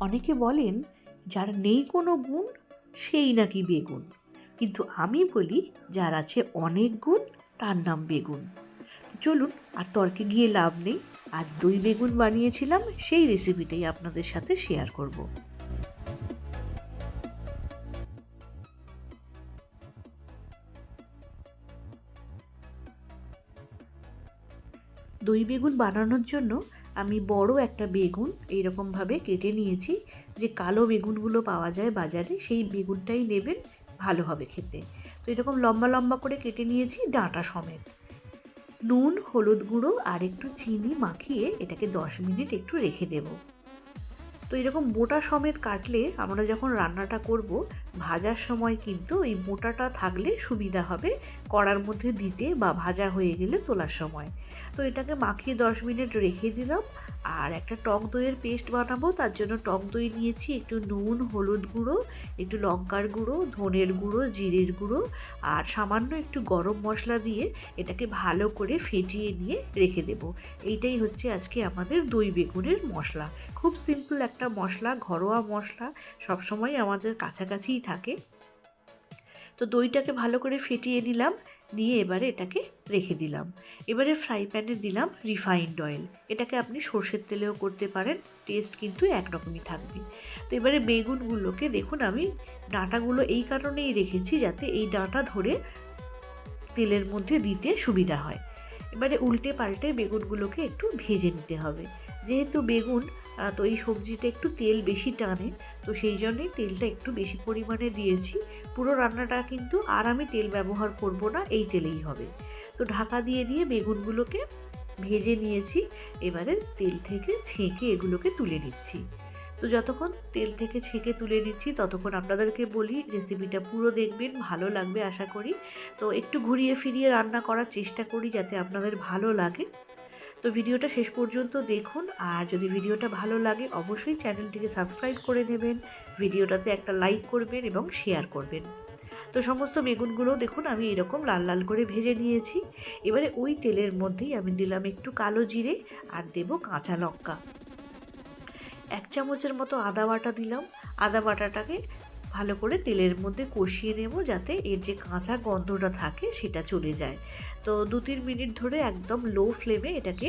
অনেকে বলেন, যার নেই কোনো গুণ, সেই নাকি বেগুন। কিন্তু আমি বলি, যার আছে অনেক গুণ, তার নাম বেগুন। চলুন, আর তর্কে গিয়ে লাভ নেই। আজ দই বেগুন বানিয়েছিলাম, সেই রেসিপিটাই আপনাদের সাথে শেয়ার করব। দই বেগুন বানানোর জন্য আমি বড় একটা বেগুন এইরকমভাবে কেটে নিয়েছি যে কালো বেগুনগুলো পাওয়া যায় বাজারে, সেই বেগুনটাই নেবেন, ভালো হবে খেতে। তো এরকম লম্বা লম্বা করে কেটে নিয়েছি ডাঁটা সমেত। নুন, হলুদ গুঁড়ো আর একটু চিনি মাখিয়ে এটাকে দশ মিনিট একটু রেখে দেব। তো এরকম মোটা সমেত কাটলে আমরা যখন রান্নাটা করব ভাজার সময় কিন্তু এই মোটাটা থাকলে সুবিধা হবে কড়ার মধ্যে দিতে বা ভাজা হয়ে গেলে তোলার সময়। তো এটাকে মাখিয়ে দশ মিনিট রেখে দিলাম আর একটা টক দইয়ের পেস্ট বানাবো, তার জন্য টক দই নিয়েছি, একটু নুন, হলুদ গুঁড়ো, একটু লঙ্কার গুঁড়ো, ধনের গুঁড়ো, জিরের গুঁড়ো আর সামান্য একটু গরম মশলা দিয়ে এটাকে ভালো করে ফেটিয়ে নিয়ে রেখে দেব। এইটাই হচ্ছে আজকে আমাদের দই বেগুনের মশলা। খুব সিম্পল একটা মশলা, ঘরোয়া মশলা, সবসময় আমাদের কাছাকাছিই থাকে। তো দইটাকে ভালো করে ফেটিয়ে নিলাম, নিয়ে এবারে এটাকে রেখে দিলাম। এবারে ফ্রাই প্যানে দিলাম রিফাইন্ড অয়েল এটাকে আপনি সর্ষের তেলেও করতে পারেন টেস্ট কিন্তু একরকমই থাকবে। তো এবারে বেগুনগুলোকে দেখুন আমি ডাঁটাগুলো এই কারণেই রেখেছি যাতে এই ডাঁটা ধরে তেলের মধ্যে দিতে সুবিধা হয়। এবারে উল্টে পাল্টে বেগুনগুলোকে একটু ভেজে নিতে হবে। যেহেতু বেগুন তো এই সবজিতে একটু তেল বেশি টানে, তো সেই জন্যই তেলটা একটু বেশি পরিমাণে দিয়েছি। পুরো রান্নাটা কিন্তু আর আমি তেল ব্যবহার করব না, এই তেলেই হবে। তো ঢাকা দিয়ে দিয়ে বেগুনগুলোকে ভেজে নিয়েছি, এবারে তেল থেকে ছেঁকে এগুলোকে তুলে নিচ্ছি। তো যতক্ষণ তেল থেকে ছেঁকে তুলে নিচ্ছি, ততক্ষণ আপনাদেরকে বলি, রেসিপিটা পুরো দেখবেন, ভালো লাগবে আশা করি। তো একটু ঘুরিয়ে ফিরিয়ে রান্না করার চেষ্টা করি, যাতে আপনাদের ভালো লাগে। তো ভিডিওটা শেষ পর্যন্ত দেখুন। আর যদি ভিডিওটা ভালো লাগে, অবশ্যই চ্যানেলটিকে সাবস্ক্রাইব করে নেবেন, ভিডিওটাতে একটা লাইক করবেন এবং শেয়ার করবেন। তো সমস্ত বেগুনগুলো দেখুন, আমি এরকম লাল লাল করে ভেজে নিয়েছি। এবারে ওই তেলের মধ্যেই আমি দিলাম একটু কালো জিরে আর দেব কাঁচা লঙ্কা। এক চামচের মতো আদা বাটা দিলাম। আদা বাটাটাকে ভালো করে তেলের মধ্যে কষিয়ে নেব যাতে এর যে কাঁচা গন্ধটা থাকে সেটা চলে যায়। তো দু তিন মিনিট ধরে একদম লো ফ্লেমে এটাকে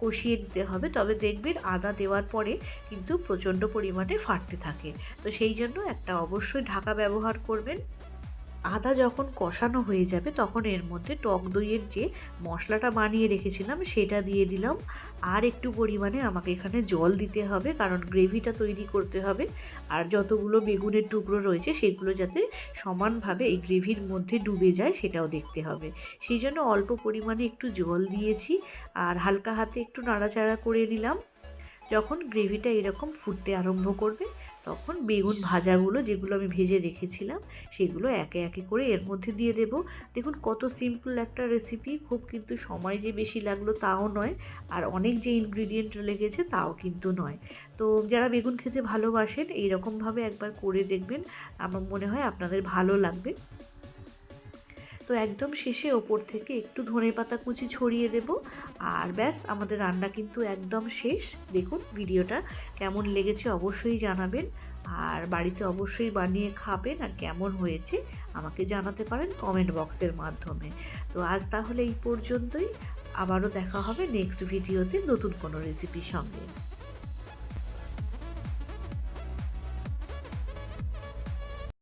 কষিয়ে দিতে হবে। তবে দেখবেন আদা দেওয়ার পরে কিন্তু প্রচণ্ড পরিমাণে ফাটতে থাকে। তো সেই জন্য একটা অবশ্যই ঢাকা ব্যবহার করবেন। আদা যখন কষানো হয়ে যাবে, তখন এর মধ্যে টক দইয়ের যে মশলাটা বানিয়ে রেখেছিলাম, সেটা দিয়ে দিলাম। আর একটু পরিমাণে আমাকে এখানে জল দিতে হবে, কারণ গ্রেভিটা তৈরি করতে হবে। আর যতগুলো বেগুনের টুকরো রয়েছে, সেগুলো যাতে সমানভাবে এই গ্রেভির মধ্যে ডুবে যায়, সেটাও দেখতে হবে। সেই জন্য অল্প পরিমাণে একটু জল দিয়েছি, আর হালকা হাতে একটু নাড়াচাড়া করে নিলাম। যখন গ্রেভিটা এরকম ফুটতে আরম্ভ করবে তখন বেগুন ভাজাগুলো যেগুলো আমি ভেজে রেখেছিলাম, সেগুলো একে একে করে এর মধ্যে দিয়ে দেব। দেখুন কত সিম্পল একটা রেসিপি খুব কিন্তু সময় যে বেশি লাগল তাও নয়, আর অনেক যে ইনগ্রিডিয়েন্ট লেগেছে তাও কিন্তু নয়। তো যারা বেগুন খেতে ভালোবাসেন, এইরকমভাবে একবার করে দেখবেন, আমার মনে হয় আপনাদের ভালো লাগবে। তো একদম শেষে ওপর থেকে একটু ধনে পাতা কুচি ছড়িয়ে দেব। আর ব্যাস, আমাদের রান্না কিন্তু একদম শেষ। দেখুন ভিডিওটা কেমন লেগেছে অবশ্যই জানাবেন। আর বাড়িতে অবশ্যই বানিয়ে খাবেন আর কেমন হয়েছে আমাকে জানাতে পারেন কমেন্ট বক্সের মাধ্যমে। তো আজ তাহলে এই পর্যন্তই। আবারও দেখা হবে নেক্সট ভিডিওতে নতুন কোনো রেসিপির সঙ্গে।